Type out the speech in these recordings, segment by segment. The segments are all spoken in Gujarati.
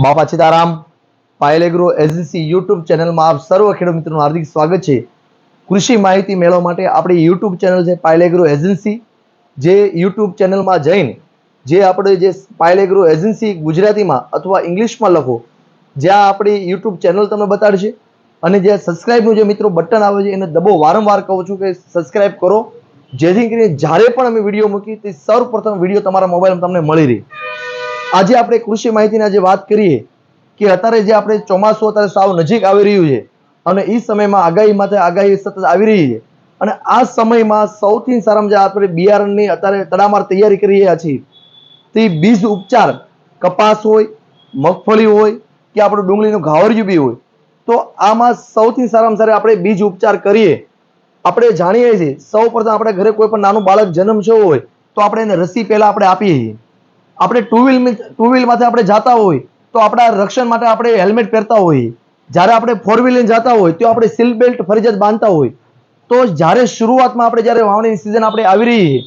Bapa Sitaram Payal agro agency YouTube ચેનલમાં આપ સર્વ ખેડૂત મિત્રોનું હાર્દિક સ્વાગત છે. કૃષિ માહિતી મેળવવા માટે આપણી યુટ્યુબ ચેનલ છે પાયલ એગ્રો એજન્સી જે યુટ્યુબ ચેનલમાં જઈને જે આપણે જે પાયલ એગ્રો એજન્સી ગુજરાતીમાં અથવા ઇંગ્લિશમાં લખો, જ્યાં આપણી યુટ્યુબ ચેનલ તમને બતાડશે. અને જે સબસ્ક્રાઇબનું જે મિત્રો બટન આવે છે એને દબો વારંવાર કહું છું કે સબસ્ક્રાઇબ કરો. જેથી કરીને જ્યારે પણ અમે વીડિયો મૂકી તે સૌપ્રથમ વીડિયો તમારા મોબાઈલમાં તમને મળી રહે. આજે આપણે કૃષિ માહિતીના જે વાત કરીએ કે અત્યારે જે આપણે ચોમાસું અત્યારે સાવ નજીક આવી રહ્યું છે અને એ સમયમાં આગાહી માટે આગાહી સતત આવી રહી છે. અને આ સમયમાં સૌથી સારામાં જે આપણે બિયારણની અત્યારે તડામાર તૈયારી કરી રહ્યા છીએ, તે બીજ ઉપચાર, કપાસ હોય, મગફળી હોય કે આપણું ડુંગળીનું ઘાવરિયું બી હોય, તો આમાં સૌથી સારામાં સારા આપણે બીજ ઉપચાર કરીએ. આપણે જાણીએ છીએ, સૌ પ્રથમ આપણે ઘરે કોઈ પણ નાનું બાળક જન્મ થયો હોય, તો આપણે એને રસી પહેલાં આપણે આપીએ છીએ. આપણે ટુ વ્હીલ ટુ વ્હીલમાંથી આપણે જતા હોય, તો આપણા રક્ષણ માટે આપણે હેલ્મેટ પહેરતા હોઈએ જ્યારે આપણે ફોર વ્હીલને જતા હોય, તો આપણે સીલ બેલ્ટ ફરજિયાત બાંધતા હોય. તો જ્યારે શરૂઆતમાં આપણે જ્યારે વાવણીની સિઝન આપણે આવી રહી છે,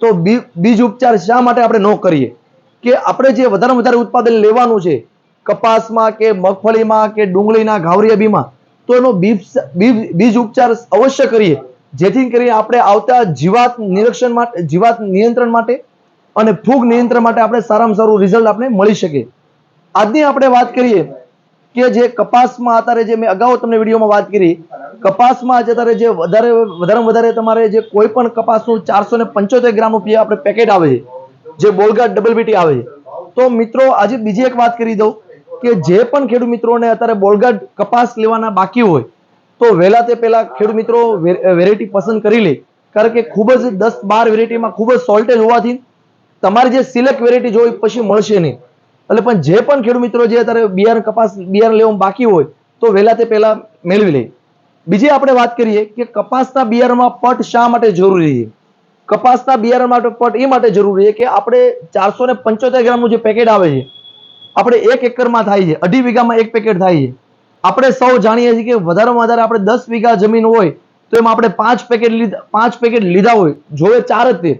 તો બીજ ઉપચાર શા માટે આપણે ન કરીએ? કે આપણે જે વધારે વધારે ઉત્પાદન લેવાનું છે, કપાસમાં કે મગફળીમાં કે ડુંગળીના ઘાવરિયા બીમાં, તો એનો બીજ- બીજ ઉપચાર અવશ્ય કરીએ. જેથી કરીને આપણે આવતા જીવાત નિરીક્ષણ માટે જીવાત નિયંત્રણ માટે અને ફૂગ નિયંત્રણ માટે આપણે સારામાં સારું રિઝલ્ટ આપણે મળી શકે. આજની આપણે વાત કરીએ કે જે કપાસમાં અત્યારે જે મેં અગાઉ તમને વિડીયોમાં વાત કરી, કપાસમાં આજે અત્યારે જે વધારે વધારે વધારે તમારે જે કોઈ પણ કપાસનું ચારસો ને પંચોતેર ગ્રામ રૂપિયા આપણે પેકેટ આવે છે જે બોલગાર્ડ ડબલ બીટી આવે. તો મિત્રો, આજે બીજી એક વાત કરી દઉં કે જે પણ ખેડૂત મિત્રોને અત્યારે બોલગાર્ડ કપાસ લેવાના બાકી હોય, તો વહેલા તે પહેલા ખેડૂત મિત્રો વેરાયટી પસંદ કરી લે. કારણ કે ખૂબ જ દસ બાર વેરાયટીમાં ખૂબ જ સોલ્ટેજ હોવાથી તમારે જે સિલેક્ટ વેરાયટી જોઈ પછી મળશે નહીં. એટલે પણ જે પણ ખેડૂત મિત્રો જે અત્યારે બિયારણ કપાસ, બિયારણ લેવામાં બાકી હોય, તો વહેલા તે પહેલા મેળવી લે. બીજી આપણે વાત કરીએ કે કપાસના બિયારણમાં પટ શા માટે જરૂરી છે? કપાસના બિયારણ માટે પટ એ માટે જરૂરી છે કે આપણે ચારસો ને પંચોતેર ગ્રામનું જે પેકેટ આવે છે, આપણે એક એકરમાં થાય છે, અઢી વીઘામાં એક પેકેટ થાય છે. આપણે સૌ જાણીએ છીએ કે વધારેમાં વધારે આપણે દસ વીઘા જમીન હોય, તો એમાં આપણે પાંચ પેકેટ લીધા, પાંચ પેકેટ લીધા હોય. જોવે ચાર જ તે.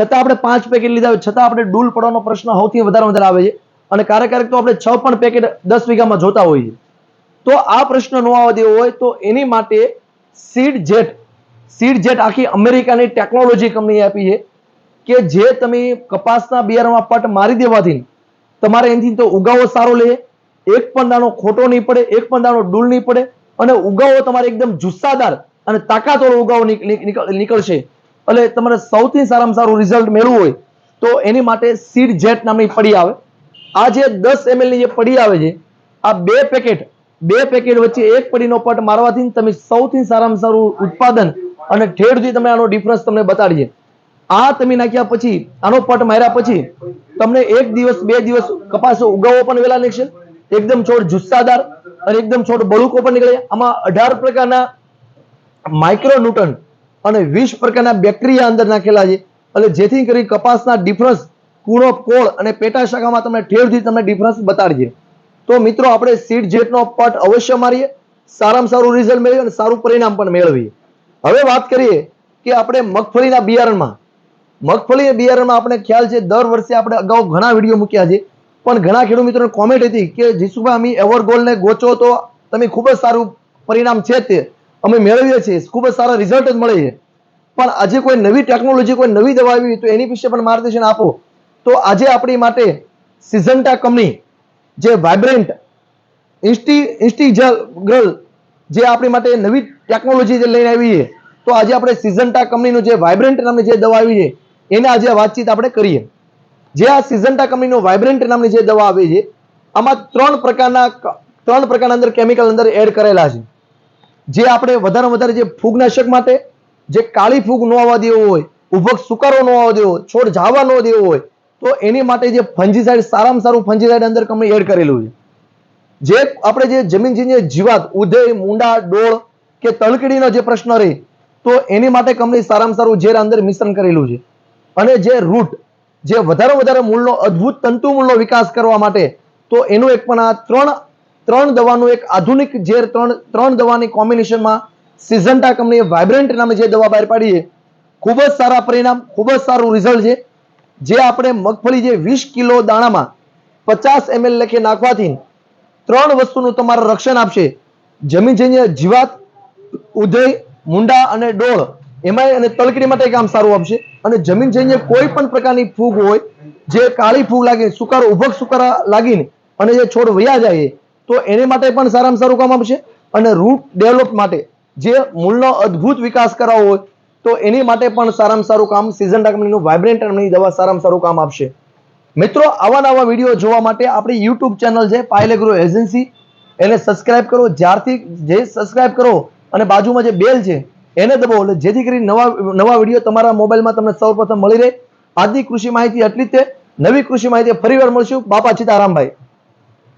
છતાં આપણે પાંચ પેકેટ લીધા હોય, છતાં આપણે ડૂલ પડવાનો પ્રશ્ન સૌથી વધારે વધારે આવે છે. અને ક્યારેક ક્યારેક તો આપણે છ પણ પેકેટ દસ વીઘામાં જોતા હોઈએ તો આ પ્રશ્ન ન આવવા દેવો હોય, તો એની માટે સીડ જેટ સીડ જેટ આખી અમેરિકાની ટેકનોલોજી કંપનીએ આપી છે કે જે તમે કપાસના બિયારણમાં પટ મારી દેવાથી તમારે એનાથી તો ઉગાવો સારો લે. એક પણ દાણો ખોટો નહીં પડે, એક પણ દાણો ડૂલ નહીં પડે. અને ઉગાવો તમારે એકદમ જુસ્સાદાર અને તાકાતવાળો ઉગાવો નીક- નીક- નીકળ- નીકળશે. એટલે તમારે સૌથી સારામાં સારું રિઝલ્ટ મેળવવું હોય, તો એની માટે સીડ જેટ નામની પડી આવે. આ જે દસ એમએલની જે પડી આવે છે, આ બે પેકેટ બે પેકેટ વચ્ચે એક પડીનો પટ મારવાથી તમે સૌથી સારામાં સારું ઉત્પાદન અને ઠેરથી તમે આનો ડિફરન્સ તમને બતાડીએ. આ તમે નાખ્યા પછી, આનો પટ માર્યા પછી, તમને એક દિવસ, બે દિવસ કપાસ ઉગાવો પણ વહેલા નીકળશે. એકદમ છોડ જુસ્સાદાર અને એકદમ છોડ બળુકો પણ નીકળે. આમાં અઢાર પ્રકારના માઇક્રોન્યુટન અને વીસ પ્રકારના બેક્ટેરિયા અંદર નાખેલા છે. એટલે જેથી કરી કપાસના ડિફરન્સ કૂણો, કોળ અને પેટા શાખામાં તમને ઠેરથી તમને ડિફરન્સ બતાડીએ તો મિત્રો, આપણે સીડ જેટનો પટ અવશ્ય મારીએ, સારામાં સારું રિઝલ્ટ મેળવીએ અને સારું પરિણામ પણ મેળવીએ. હવે વાત કરીએ કે આપણે મગફળીના બિયારણમાં. મગફળી બિયારણમાં આપણે ખ્યાલ છે, દર વર્ષે આપણે અગાઉ ઘણા વીડિયો મૂક્યા છે. પણ ઘણા ખેડૂત મિત્રોને કોમેન્ટ હતી કે જીસુભાઈ અમે એવર ગોલ્ડને ગોચો તો તમે ખૂબ જ સારું પરિણામ છે તે. અમે મેળવીએ છીએ. ખૂબ જ સારા રિઝલ્ટ જ મળે છે. પણ આજે કોઈ નવી ટેકનોલોજી કોઈ નવી દવા આવી તો એની વિશે પણ માર્ગદર્શન આપો. તો આજે આપણી માટે સિઝન્ટા કંપની જે વાઇબ્રન્ટ ઇન્સ્ટી ઇન્સ્ટીજલ ગર્લ જે આપણી માટે નવી ટેકનોલોજી જે લઈને આવી છે, તો આજે આપણે સિઝન્ટા કંપનીનું જે વાઇબ્રન્ટ નામની જે દવા આવી છે, એને આજે વાતચીત આપણે કરીએ. જે આ સિઝન્ટા કંપનીનું વાઇબ્રન્ટ નામની જે દવા આવી છે, આમાં ત્રણ પ્રકારના ત્રણ પ્રકારના અંદર કેમિકલ અંદર એડ કરેલા છે. જે આપણે વધારે વધારે જે ફૂગનાશક માટે, જે કાળી ફૂગ ન આવવા દેવો હોય, ઉભક સુકારો ન આવવા દેવો, છોડ જાવા ન દેવો હોય, તો એની માટે જે ફંજીસાઇડ સારામાં સારું ફંજીસાઇડ અંદર કંપની એડ કરેલું છે. જે આપણે જે જમીન જે જીવાત ઉધઈ મુંડા, ડોળ કે તળકડીનો જે પ્રશ્ન રહે, તો એની માટે કંપની સારામાં સારું ઝેર અંદર મિશ્રણ કરેલું છે. અને જે રૂટ, જે વધારે વધારે મૂળનો અદ્ભુત તંતુ મૂળનો વિકાસ કરવા માટે, તો એનું એક પણ આ ત્રણ ત્રણ દવાનું એક આધુનિક ઝેર ત્રણ ત્રણ દવાની કોમ્બિનેશનમાં સિઝન્ટા કંપનીએ વાઇબ્રન્ટ નામે જે દવા બહાર પાડી છે, ખૂબ જ સારા પરિણામ, ખૂબ જ સારું રિઝલ્ટ છે. જે આપણે મગફળી જે વીસ કિલો દાણામાં પચાસ એમએલ લખે નાખવાથી ત્રણ વસ્તુનું તમારે રક્ષણ આપશે. જમીન જન્ય જીવાત ઉદય મુંડા અને ડોળ, એમાંય અને તલકડી માટે કામ સારું આપશે. અને જમીન જઈને કોઈ પણ પ્રકારની ફૂગ હોય, જે કાળી ફૂગ લાગે, સુકારો, ઉભક સુકારા લાગીને અને જે છોડ વયા જાય તો એને માટે પણ સારામાં સારું કામ આપશે. અને રૂટ ડેવલપ માટે જે મૂળનો અદ્ભુત વિકાસ કરાવવો હોય, તો એની માટે પણ સારામાં સારું કામ સિઝન કંપનીનું વાઇબ્રન્ટ નામની દવા સારામાં સારું કામ આપશે. મિત્રો, આવા નવા વીડિયો જોવા માટે આપણી યુટ્યુબ ચેનલ છે પાયલેગ્રો એજન્સી એને સબસ્ક્રાઇબ કરો, જ્યારથી જે સબસ્ક્રાઇબ કરો, અને બાજુમાં જે બેલ છે, એને દબાવો. એટલે જેથી કરી નવા નવા વીડિયો તમારા મોબાઈલમાં તમને સૌપ્રથમ મળી રહે. આજની કૃષિ માહિતી એટલી જ નવી કૃષિ માહિતી ફરીવાર મળશું. બાપા સીતારામભાઈ